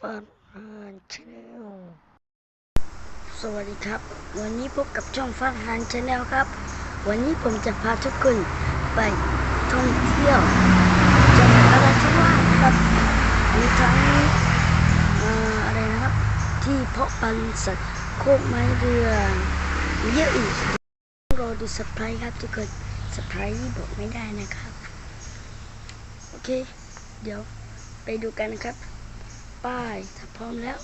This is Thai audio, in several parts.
ฟาร์มชาแนลสวัสดีครับ วันนี้พบกับช่องฟาร์มชาแนลครับ วันนี้ผมจะพาทุกคนไปท่องเที่ยวจังหวัดนราธิวาสครับมีทั้งออะไรนะครับ ที่เพาะพันธุ์สัตว์โคกไม้เรือเยอะอีกรอดูสไพรส์ครับทุกคนสไพรส์บอกไม่ได้นะครับ โอเค เดี๋ยวไปดูกันนะครับ ป้ายถ้าพร้อมแล้ว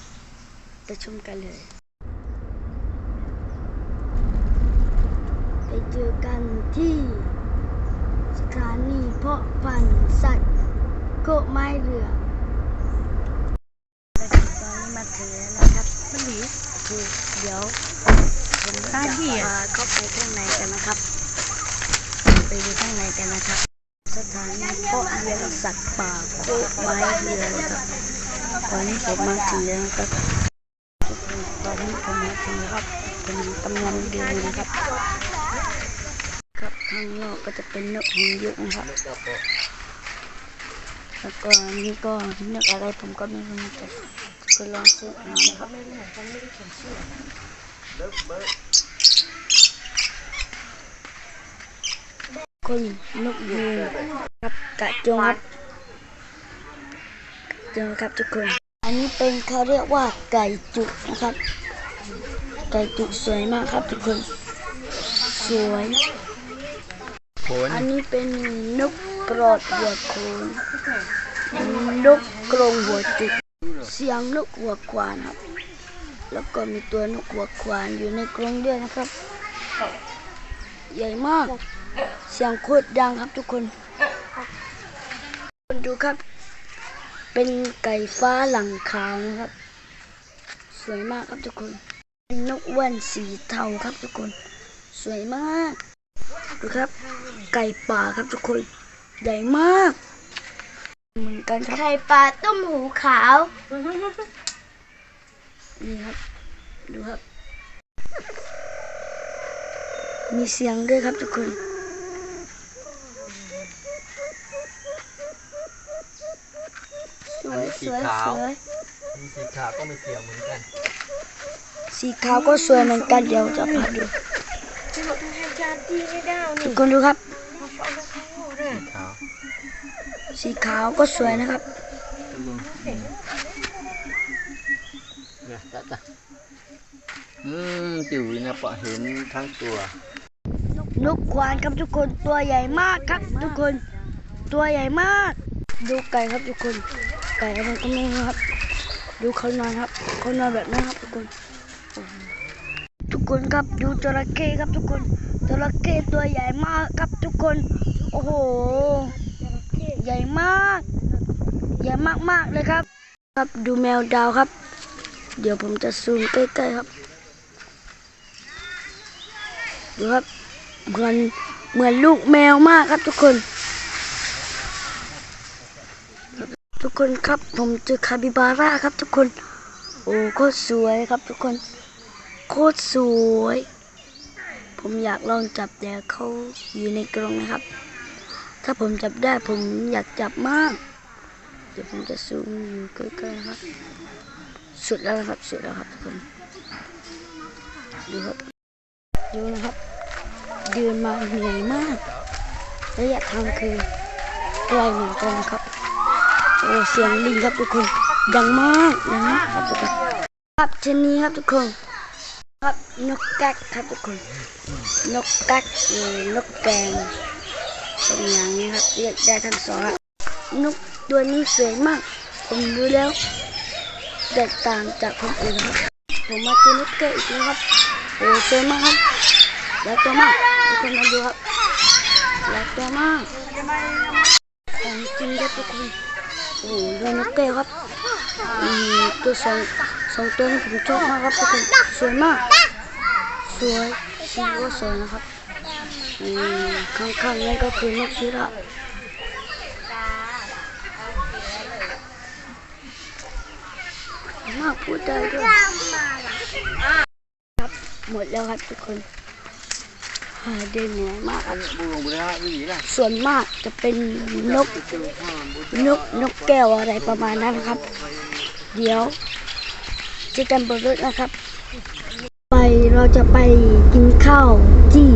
ไปชมกันเลย ไปเจอกันที่สถานีเพาะพันธุ์สัตว์โคกไม้เรือตอนนี้มาถึงแล้วนะครับไม่รู้คือเดี๋ยวผมจะพาเข้าไปข้างในกันนะครับ ไปดูข้างในกันนะครับ สถานีเพาะเลี้ยงสัตว์ป่าโคกไม้เรือนะครับ ตอนนี้ผมมาถึงแล้วนะครับตอนนี้ผมมาถึงครับผมกำลังดูนะครับ ครับข้างนอกก็จะเป็นนกหงส์เยอะนะครับ แล้วก็นี่ก็นกอะไรผมก็ไม่รู้แต่ก็ลองซื้อมานะครับไม่รู้ผมไม่ได้เขียนชื่อคนนกยูงครับกระจงครับจอครับทุกคน อันนี้เป็นเขาเรียกว่าไก่จุกนะครับ ไก่จุกสวยมากครับทุกคน สวยโขนอันนี้เป็นนกกรอดหัวโคนนกกรงหัวจุกเสียงนกหัวควานครับ แล้วก็มีตัวนกหัวควานอยู่ในกรงด้วยนะครับ ใหญ่มาก เสียงโคตรดังครับทุกคนคนดูครับ เป็นไก่ฟ้าหลังขาวนะครับ สวยมากครับทุกคน เป็นนกอ้วนสีเทาครับทุกคน สวยมากดูครับ ไก่ป่าครับทุกคน ใหญ่มาก เหมือนกันครับไข่ปลาต้มหูขาว นี่ครับ ดูครับ มีเสียงด้วยครับทุกคน สวยสวยสวยมีสีขาวก็มีเสียงเหมือนกัน สีขาวก็สวยเหมือนกันเดี๋ยวจะพาดูทุกคนดูครับ สีขาว สีขาวก็สวยนะครับเนี่ยจ้ะจ้ะอืมจิ๋วนะปะเห็นทั้งตัว นกควานครับทุกคนตัวใหญ่มากครับทุกคน ตัวใหญ่มาก ดูไก่ครับทุกคน ไก่อะไรก็ไม่ครับ ดูเขานอนครับเขานอนแบบนั้ครับทุกคน ทุกคนครับดูจระเข้ครับทุกคนจระเข้ตัวใหญ่มากครับทุกคน โอ้โห ใหญ่มาก ใหญ่มากๆเลยครับ ครับดูแมวดาวครับ เดี๋ยวผมจะซูมใกล้ๆครับ ดูครับเหมือนเหมือนลูกแมวมากครับทุกคน ทุก คนครับ ผมเจอคาบิบาร่าครับทุกคน โอ้โคตรสวยครับทุกคน โคตรสวย ผมอยากลองจับแต่เขาอยู่ในกรงนะครับ ถ้าผมจับได้ผมอยากจับมาก เดี๋ยวผมจะซูมอยู่ใกล้ๆครับ สุดแล้วครับสุดแล้วครับทุกคน ดูครับ ดูนะครับเดินมาเหนื่อยมาก ระยะทางคือไกลเหมือนกันครับ โอ้เสียงลิงครับทุกคนดังมากดังมากครับทุกคนครับชนนี้ครับทุกคน ครับนกแก๊กครับทุกคน นกแก๊กนกแกงเป็นอย่างนี้ครับเรียกได้ทั้งสองครับนกตัวนี้สวยมาก ผมดูแล้วแตกต่างจากคนอื่นครับผมมาเจอนกแก้วอีกแล้วครับโอ้สวยมากครับแล้วตัวมากทุกคนมาดูครับแล้วตัวมากของจริงครับทุกคน โอ้โหดูนกแก้วครับอืมตัวสองสองตัวนี้ผมชอบมากครับทุกคนสวยมาก สวยสีก็สวยนะครับอืมข้างๆนั่นก็คือนกพิราบมากพูดได้ด้วยครับหมดแล้วครับทุกคน หาเดินเหนื่อยมากครับบูลงบุรีวิถีล่ะส่วนมากจะเป็นนกนกนกแก้วอะไรประมาณนั้นครับ เดี๋ยวเจอกันบนรถนะครับ ไปเราจะไปกินข้าวที่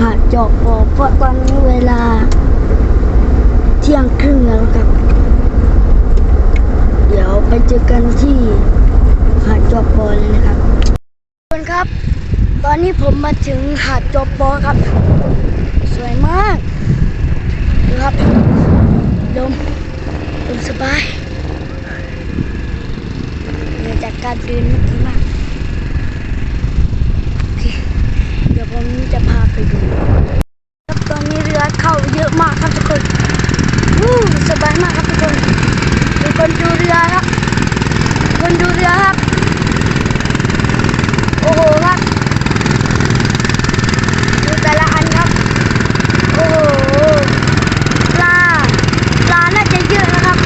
หาดจอกบอเพราะตอนนี้เวลา เที่ยงครึ่งแล้วครับ เดี๋ยวไปเจอกันที่หาดจอกบอเลยนะครับทุกคนครับ ตอนนี้ผมมาถึงหาดจอปอครับ สวยมากดูครับลมลมสบายเหนื่อยจากการเดินเมื่อกี้มากโอเคเดี๋ยวผมจะพาไปดู ครับตอนนี้เรือเข้าเยอะมากครับทุกคนวู้สบายมากครับทุกคนทุกคนดูเรือครับทุกคนดูเรือครับ โอ้โหครับ ดูแต่ละอันครับ โอ้โห ปลา ปลาน่าจะเยอะนะครับ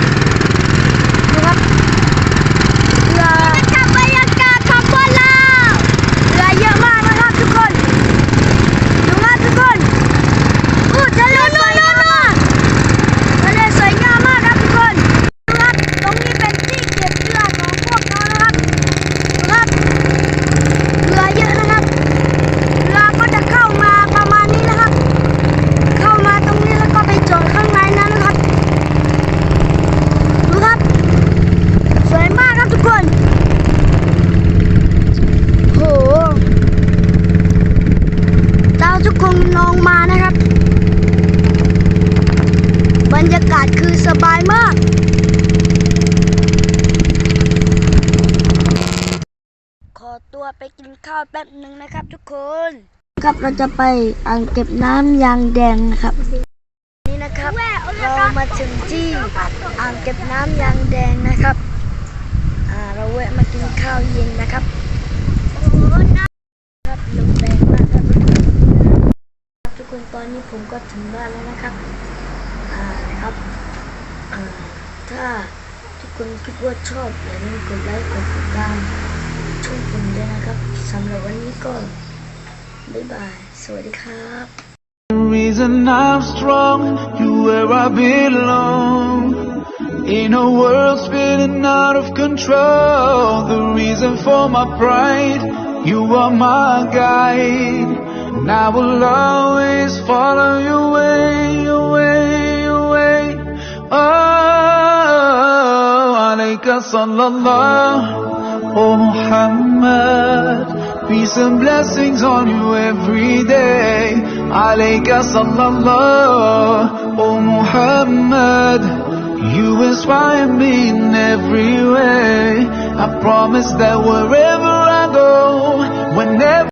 ดูครับ เรือกับบรรยากาศของบนเราเรือเยอะมากนะครับทุกคน ดูครับทุกคนอู้ทะเลสวยงามมากทะเลสวยงามมากครับทุกคน ดูครับ ตรงนี้เป็นที่เก็บเรือของพวกเรานะครับ ดูครับ เรือเยอะนะครับ เรือก็จะเข้ามาประมาณนี้นะครับ เข้ามาตรงนี้แล้วก็ไปจอดข้างในนั้นนะครับ ดูครับ สวยมากครับทุกคน โหเราทุกคนลองมานะครับ บรรยากาศคือสบายมาก ขอตัวไปกิน ข้าวแป๊บหนึ่งนะครับทุกคน ครับเราจะไปอ่างเก็บน้ำยางแดงนะครับ นี่นะครับเรามาถึงที่อ่างเก็บน้ำยางแดงนะครับอ่าเราแวะมากินข้าวเย็นนะครับครับลมแรงมากครับครับทุกคนตอนนี้ผมก็ถึงบ้านแล้วนะครับอ่าครับอ่าถ้าทุกคนคิดว่าชอบอย่าลืมกดไลค์กดติดตาม ช่องผมด้วยนะครับสำหรับวันนี้ก็บ๊ายบาย สวัสดีครับ The reason I'm strong, you where I belong. In a world spinning out of control, the reason for my pride, you are my guide. And I will always follow your way, your way, your way. Oh, alayka oh Muhammad. Peace and blessings on you every day. Alayka sallallahu, oh Muhammad. You inspire me in every way. I promise that wherever